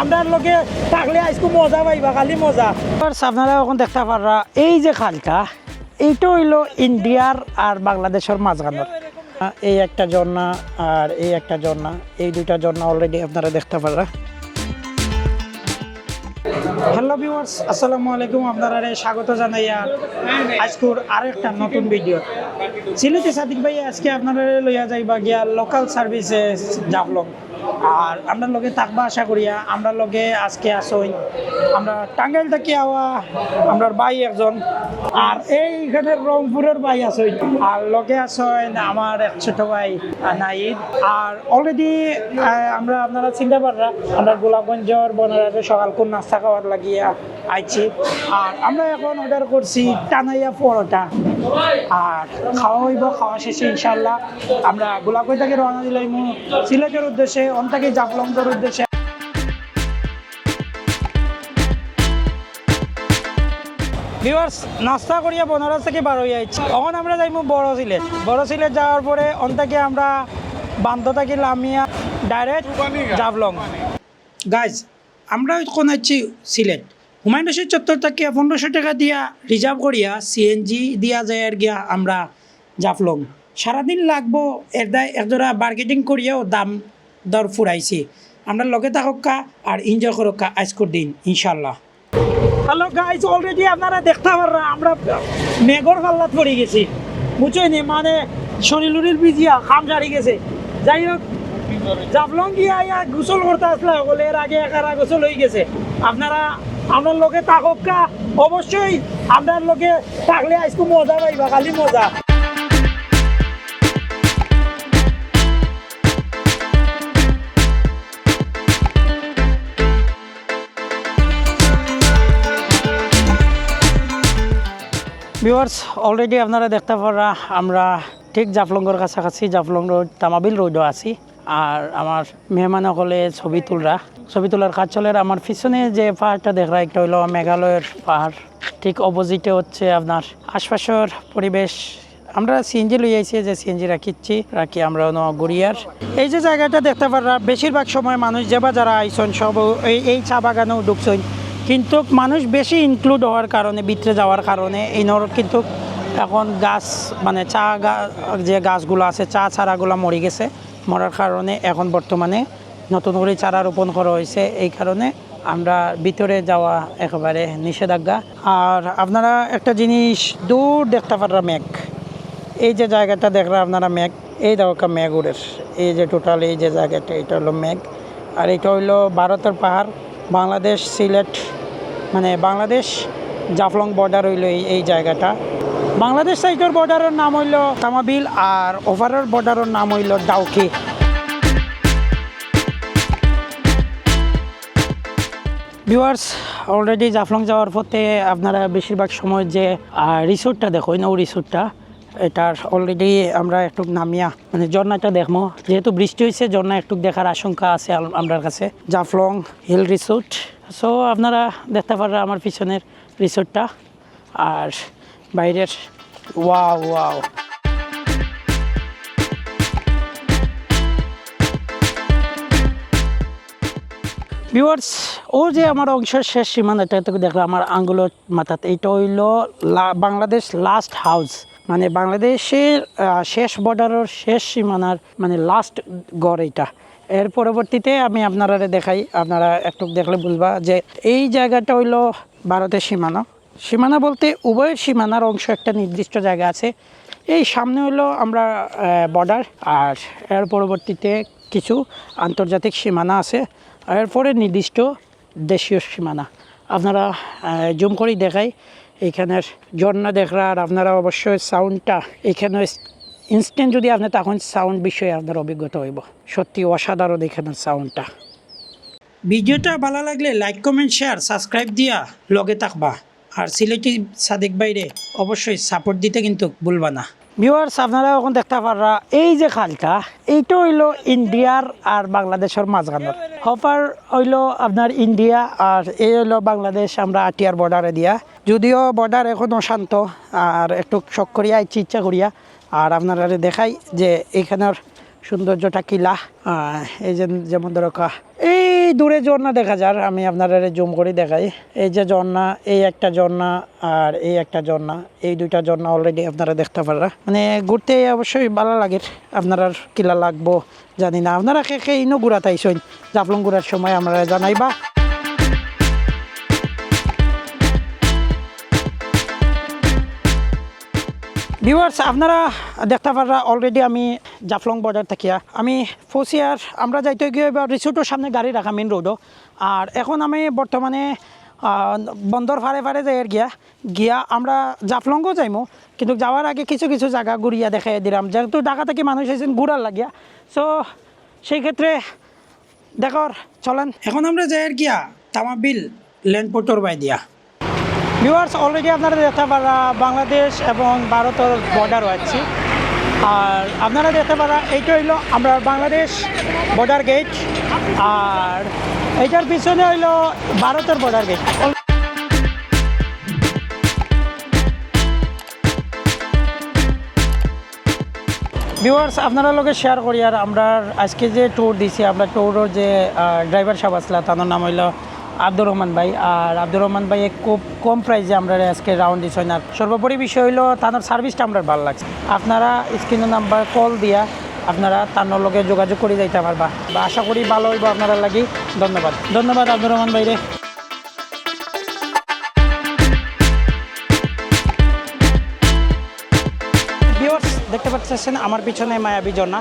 আপনার লোকে থাকলে আজকে মজা পাইবা, খালি মজা। আপনারা এখন দেখতে পাররা, এই যে খালটা, এইটা হইল ইন্ডিয়ার আর বাংলাদেশের মাঝখানের এই একটা ঝর্ণা আর এই একটা ঝর্ণা, এই দুইটা ঝর্ণা অলরেডি আপনারা দেখতে পাররা। হ্যালো ভিউয়ার্স আসসালামু আলাইকুম আপনারা স্বাগত জানাইয়া আজকুর আর একটা নতুন ভিডিও সিলেটি সাদিক ভাই, আজকে আপনারা লইয়া যাইবা গিয়া লোকাল সার্ভিসেস জাভলং আর আমরা লগে থাকবা আশা করিয়া আমরা লগে আজকে আসইন। আমরা টাঙ্গাইল থেকে আওয়া, আমরা বাই একজন। আর এইখানে রংপুরের বাই আসইন। আর লগে আসইন আমার এক ছোট ভাই নাইদ আর অলরেডি আমরা আপনারা চিন্তা পাররা, আমরা গোলাপগঞ্জর বনারাতে সকাল কোন নাস্তা খাওয়ার লাগিয়া আইছি। আর আমরা এখন অর্ডার করছি টানাইয়া পরোটা। আর খাওয়া হইব খাওয়া শেষে ইনশাল্লাহ আমরা গোলাপগঞ্জ থেকে রওনা দিলাম সিলেটের উদ্দেশ্যে অন থেকে জাফলংদের উদ্দেশ্যে। ভিউয়ার্স নাস্তা করিয়া বনারস থেকে বার হয়ে আইছি তখন আমরা যাইব বড় সিলেট। বড় সিলেট যাওয়ার পরে অন থেকে আমরা বান্ধ থাকি লামিয়া ডাইরেক্ট জাভলং গাইজ আমরা কোন আছি সিলেট। হুমায়ুন রশিদ চত্বর থেকে পনেরোশো টাকা দিয়া রিজার্ভ করিয়া সিএনজি দিয়া যায় আর গিয়া আমরা জাফলং। সারাদিন লাগবো, এরদা একজোড়া মার্কেটিং করিয়াও দাম দর ফুরাইছি। আমরা লগে থাকা আর এনজয় করোকা আজকের দিন ইনশাল্লাহ হ্যালো গাইজ অলরেডি আপনারা দেখতে পাররা, আমরা মেঘর পাল্লাত পড়ে গেছি। বুঝছনি মানে শরীরের বিজিয়া খাম সারি গেছে। যাই হোক, জাফলং গিয়া গোসল করতে আসলে এর আগে একারা গোসল হয়ে গেছে। আপনারা আপনার লোকে থাকা অবশ্যই আপনার লোকে থাকলে আজকে মজা পাইবা, খালি মজা। ভিউয়ার্স অলরেডি আপনারা দেখতে পারা আমরা ঠিক জাফলংয়ের কাছাকাছি, জাফলং রোড, তামাবিল রোডও আছি। আর আমার মেহমানসকলে ছবি তুলরা। ছবি তোলার কাজ চলে আমার পিছনে যে পাহাড়টা দেখরা একটা হইল মেঘালয়ের পাহাড়। ঠিক অপোজিটে হচ্ছে আপনার আশপাশের পরিবেশ। আমরা সিএনজি লই আইছি যে সিএনজি রাখিচ্ছি রাখি আমরা গড়িয়ার। এই যে জায়গাটা দেখতে পারা বেশিরভাগ সময় মানুষ যেবা যারা আইসন, সব এই এই চা বাগানেও ঢুকছেন। কিন্তু মানুষ বেশি ইনক্লুড হওয়ার কারণে, ভিতরে যাওয়ার কারণে, এই নর কিন্তু এখন গাছ মানে চা গা- যে গাছগুলো আছে, চা চারাগুলো মরে গেছে। মরার কারণে এখন বর্তমানে নতুন করে চারা রোপণ করা হয়েছে। এই কারণে আমরা ভিতরে যাওয়া একেবারে নিষেধাজ্ঞা। আর আপনারা একটা জিনিস দূর দেখতে পারা মেঘ। এই যে জায়গাটা দেখরা আপনারা মেঘ, এই দেখো মেঘ উড়ের। এই যে টোটাল এই যে জায়গাটা, এটা হলো মেঘ। আর এটা হইল ভারতের পাহাড়, বাংলাদেশ সিলেট মানে বাংলাদেশ জাফলং বর্ডার হইল এই জায়গাটা। বাংলাদেশ সাইডের বর্ডারের নাম হইল তামাবিল আর ওভারের বর্ডারের নাম হইল ডাউকি। ভিউয়ার্স অলরেডি জাফলং যাওয়ার পথে আপনারা বেশিরভাগ সময় যে রিসোর্টটা দেখো না রিসোর্টটা এটার অলরেডি আমরা একটু নামিয়া মানে ঝর্ণাটা দেখব। যেহেতু বৃষ্টি হয়েছে ঝর্ণা একটু দেখার আশঙ্কা আছে আমরার কাছে। জাফলং হিল রিসোর্ট সো আপনারা দেখতে পারেন আমার পিছনের রিসোর্টটা আর বাইরের, ওয়াও ওয়াও। ভিউয়ার্স, ও যে আমার অংশের শেষ সীমানাটা তো দেখলাম, আমার আঙ্গুলের মাথাতে এটা হইল বাংলাদেশ লাস্ট হাউস মানে বাংলাদেশের শেষ বর্ডারের শেষ সীমানার মানে লাস্ট গড় এটা এর পরবর্তীতে আমি আপনারা দেখাই, আপনারা একটু দেখলে বুঝবা যে এই জায়গাটা হইল ভারতের সীমানা। সীমানা বলতে উভয়ের সীমানার অংশ একটা নির্দিষ্ট জায়গা আছে। এই সামনে হলো আমরা বর্ডার আর এর পরবর্তীতে কিছু আন্তর্জাতিক সীমানা আছে। এরপরে নির্দিষ্ট দেশীয় সীমানা। আপনারা জুম করেই দেখাই। এইখানের ঝর্ণা দেখরা, আর আপনারা অবশ্যই সাউন্ডটা এখানে ইনস্ট্যান্ট যদি আপনি তখন সাউন্ড বিষয়ে আপনার অভিজ্ঞতা হইব। সত্যি অসাধারণ এখানের সাউন্ডটা ভিডিওটা ভালো লাগলে লাইক কমেন্ট শেয়ার সাবস্ক্রাইব দিয়া লগে থাকবা। আর সিলেটি সাদেক বাইরে অবশ্যই সাপোর্ট দিতে কিন্তু ভুলবা না। ভিউয়ার্স আপনারা এখন দেখতে পাররা, এই যে খালটা, এইটা হইল ইন্ডিয়ার আর বাংলাদেশের মাঝখানের হপার হইল আপনার ইন্ডিয়া আর এই হইল বাংলাদেশ, আমরা আটিয়ার বর্ডারে দিয়া। যদিও বর্ডার এখন অশান্ত আর একটু শখ করিয়া ইচ্ছা ইচ্ছা করিয়া। আর আপনারা দেখাই যে এখানের সৌন্দর্যটা কিলা এই যে যেমন ধরো কা- এই দূরে ঝর্ণা দেখা যার, আমি আপনারা জুম করে দেখাই। এই যে ঝর্ণা, এই একটা ঝর্ণা আর এই একটা ঝর্ণা, এই দুইটা ঝর্ণা অলরেডি আপনারা দেখতে পারা মানে ঘুরতে অবশ্যই ভালো লাগে, আপনারা কিলা লাগবো জানি না। আপনারা কে কে ইনো ঘুরা তাইছেন জাফলং ঘুরার সময় আমরা জানাইবা। ভিউয়ার্স আপনারা দেখতে পারা অলরেডি আমি জাফলং বর্ডার থাকিয়া। আমি ফসিয়ার আমরা যাইতে গিয়ে এবার রিসোর্টের সামনে গাড়ি রাখা মেন রোডও আর এখন আমি বর্তমানে বন্দর ফারে ফারে যাই গিয়া গিয়া আমরা জাফলংও যাইমো। কিন্তু যাওয়ার আগে কিছু কিছু জায়গা ঘুরিয়া দেখাই দিলাম। যেহেতু ঢাকা থেকে মানুষ এসেছেন ঘুরার লাগিয়া। সো সেই ক্ষেত্রে দেখর চলেন। এখন আমরা যাই গিয়া তামাবিল ল্যান্ডপোর্টর বাই দিয়া ভিউয়ার্স অলরেডি আপনারা দেখতে পারা বাংলাদেশ এবং ভারতের বর্ডার আছে। আর আপনারা দেখতে পারা, এইটা হইল আমরা বাংলাদেশ বর্ডার গেট আর এইটার পিছনে হইল ভারতের বর্ডার গেট ভিউয়ার্স আপনারা লগে শেয়ার করি, আর আমরা আজকে যে ট্যুর দিছি, আমরা ট্যুরের যে ড্রাইভার সাহেব আসলা তার নাম হইল আব্দুর রহমান ভাই, আর আব্দুর রহমান ভাই খুব কম প্রাইসে আমরা আজকে রাউন্ড দিচ্ছি না সর্বোপরি বিষয় হলো তার সার্ভিসটা আমরা ভালো লাগছে। আপনারা স্ক্রিনের নাম্বার কল দিয়া আপনারা তার লগে যোগাযোগ করে যাইতে পারবা। বা আশা করি ভালো হইব আপনারা লাগি। ধন্যবাদ। ধন্যবাদ আব্দুর রহমান ভাই রে দেখতে পাচ্ছেন আমার পিছনে মায়াবী ঝর্ণা।